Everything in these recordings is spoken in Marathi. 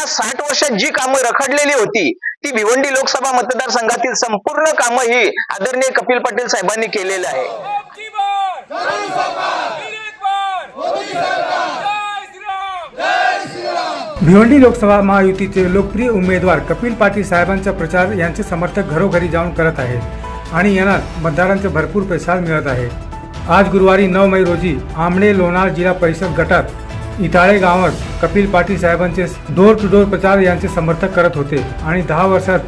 पन्नास साठ वर्षात जी कामं रखडलेली होती ती भिवंडी लोकसभा मतदारसंघातील संपूर्ण कामं ही आदरणीय कपिल पाटील साहेबांनी केलेलं आहे. भिवंडी लोकसभा महायुतीचे लोकप्रिय उमेदवार कपिल पाटील साहेबांचा प्रचार यांचे समर्थक घरोघरी जाऊन करत आहेत आणि यांना मतदारांचा भरपूर प्रतिसाद मिळत आहे. आज गुरुवारी नऊ मे रोजी आमणे लोणार जिल्हा परिषद गटात इटाळे गावात कपिल पाटील साहेबांचे डोर टू डोर प्रचार यांचे समर्थक करत होते आणि दहा वर्षात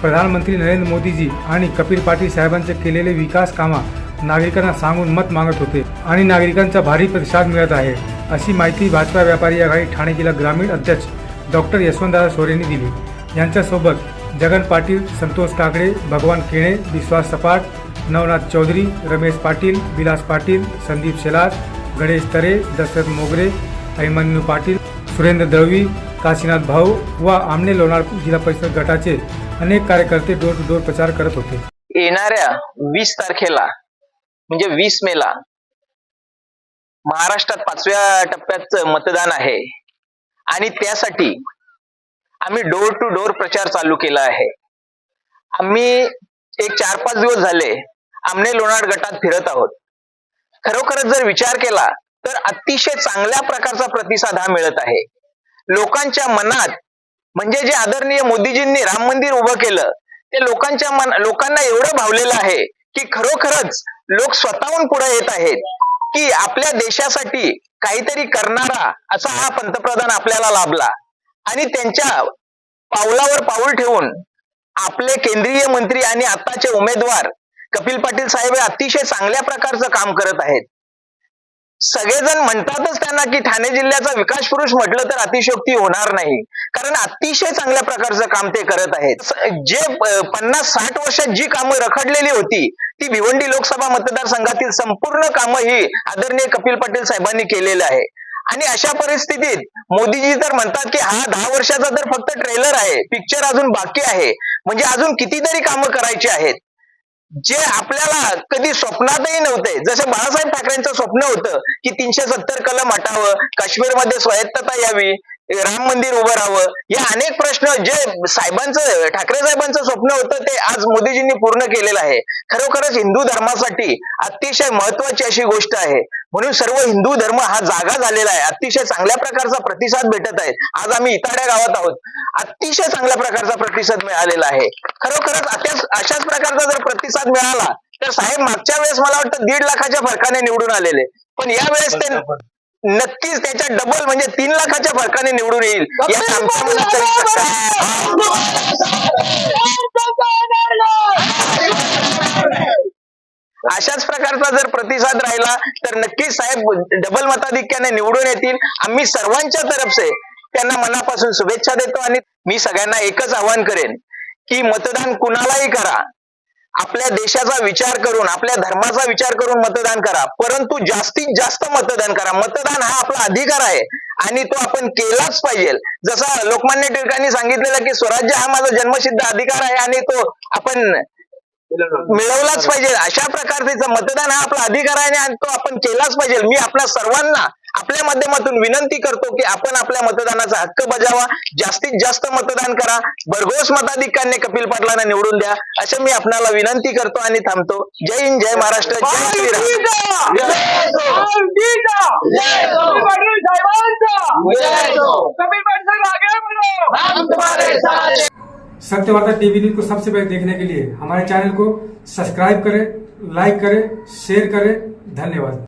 प्रधानमंत्री नरेंद्र मोदीजी आणि कपिल पाटील साहेबांचे केलेले विकास कामा नागरिकांना सांगून मत मागत होते आणि नागरिकांचा भारी प्रतिसाद मिळत आहे अशी माहिती भाजपा व्यापारी आघाडी ठाणे जिल्हा ग्रामीण अध्यक्ष डॉक्टर यशवंतदादा सोरेंनी दिली. यांच्यासोबत जगन पाटील संतोष काकडे भगवान केणे विश्वास सपाट नवनाथ चौधरी रमेश पाटील विलास पाटील संदीप शेलार गणेश तरे दशरथ मोगरे अभिमन्यू पाटील सुरेंद्र दळवी काशीनाथ भाऊ व आमने लोणार जिल्हा परिषद गटाचे अनेक कार्यकर्ते डोर टू डोर प्रचार करत होते. येणाऱ्या वीस तारखेला म्हणजे वीस मेला महाराष्ट्रात पाचव्या टप्प्याचं मतदान आहे. आणि त्यासाठी आम्ही डोर टू डोर प्रचार चालू केला आहे. आम्ही एक चार पाच दिवस झाले आमने लोणार गटात फिरत आहोत. खरोखरच जर विचार केला तर अतिशय चांगल्या प्रकारचा प्रतिसाद हा मिळत आहे. लोकांच्या मनात म्हणजे जे आदरणीय मोदीजींनी राम मंदिर उभं केलं ते लोकांच्या मन लोकांना एवढं भावलेलं आहे की खरोखरच लोक स्वतःहून पुढे येत आहेत की आपल्या देशासाठी काहीतरी करणारा असा हा पंतप्रधान आपल्याला लाभला. आणि त्यांच्या पावलावर पाऊल ठेवून आपले केंद्रीय मंत्री आणि आताचे उमेदवार कपिल पाटील साहेब हे अतिशय चांगल्या प्रकारचं काम करत आहेत. सगळेजण म्हणतातच त्यांना की ठाणे जिल्ह्याचा विकास पुरुष म्हटलं तर अतिशयोक्ती होणार नाही. कारण अतिशय चांगल्या प्रकारचं काम ते करत आहेत. जे पन्नास साठ वर्षात जी कामं रखडलेली होती ती भिवंडी लोकसभा मतदारसंघातील संपूर्ण कामं ही आदरणीय कपिल पाटील साहेबांनी केलेलं आहे. आणि अशा परिस्थितीत मोदीजी तर म्हणतात की हा दहा वर्षाचा तर फक्त ट्रेलर आहे. पिक्चर अजून बाकी आहे. म्हणजे अजून कितीतरी कामं करायची आहेत. जे आपल्याला कधी स्वप्नातही नव्हते जसे बाळासाहेब ठाकरेंचं स्वप्न होतं की तीनशे सत्तर कलम हटावं काश्मीरमध्ये स्वायत्तता यावी राम मंदिर उभं राहावं. या अनेक प्रश्न जे साहेबांचं ठाकरे साहेबांचं स्वप्न होतं ते आज मोदीजींनी पूर्ण केलेलं आहे. खरोखरच हिंदू धर्मासाठी अतिशय महत्वाची अशी गोष्ट आहे. म्हणून सर्व हिंदू धर्म हा जागा झालेला आहे. अतिशय चांगल्या प्रकारचा प्रतिसाद भेटत आहे. आज आम्ही इताड्या गावात आहोत. अतिशय चांगल्या प्रकारचा प्रतिसाद मिळालेला आहे. खरोखरच अशाच प्रकारचा जर प्रतिसाद मिळाला तर साहेब मागच्या वेळेस मला वाटतं दीड लाखाच्या फरकाने निवडून आलेले. पण यावेळेस ते नक्कीच त्याच्या डबल म्हणजे तीन लाखाच्या फरकाने निवडून येईल. अशाच प्रकारचा जर प्रतिसाद राहिला तर नक्कीच साहेब डबल मताधिक्याने निवडून येतील. आम्ही सर्वांच्या तर्फे त्यांना मनापासून शुभेच्छा देतो आणि मी सगळ्यांना एकच आवाहन करेन की मतदान कुणालाही करा. आपल्या देशाचा विचार करून आपल्या धर्माचा विचार करून मतदान करा. परंतु जास्तीत जास्त मतदान करा. मतदान हा आपला अधिकार आहे आणि तो आपण केलाच पाहिजे. जसा लोकमान्य टिळकांनी सांगितलेलं की स्वराज्य हा माझा जन्मसिद्ध अधिकार आहे आणि तो आपण मिळवलाच पाहिजे. अशा प्रकारचे मतदान हा आपला अधिकार आहे आणि तो आपण केलाच पाहिजे. मी आपल्या सर्वांना आपल्या माध्यमातून विनंती करतो की आपण आपल्या मतदानाचा हक्क बजावा. जास्तीत जास्त मतदान करा. भरघोस मताधिक्याने कपिल पाटलांना निवडून द्या. असं मी आपल्याला विनंती करतो आणि थांबतो. जय हिंद जय महाराष्ट्र जय श्रीराम कपिल पाटील साहेब आगे बढ़ो. सत्य वार्ता टीवी न्यूज को सबसे पहले देखने के लिए हमारे चैनल को सब्सक्राइब करें लाइक करें शेयर करें. धन्यवाद.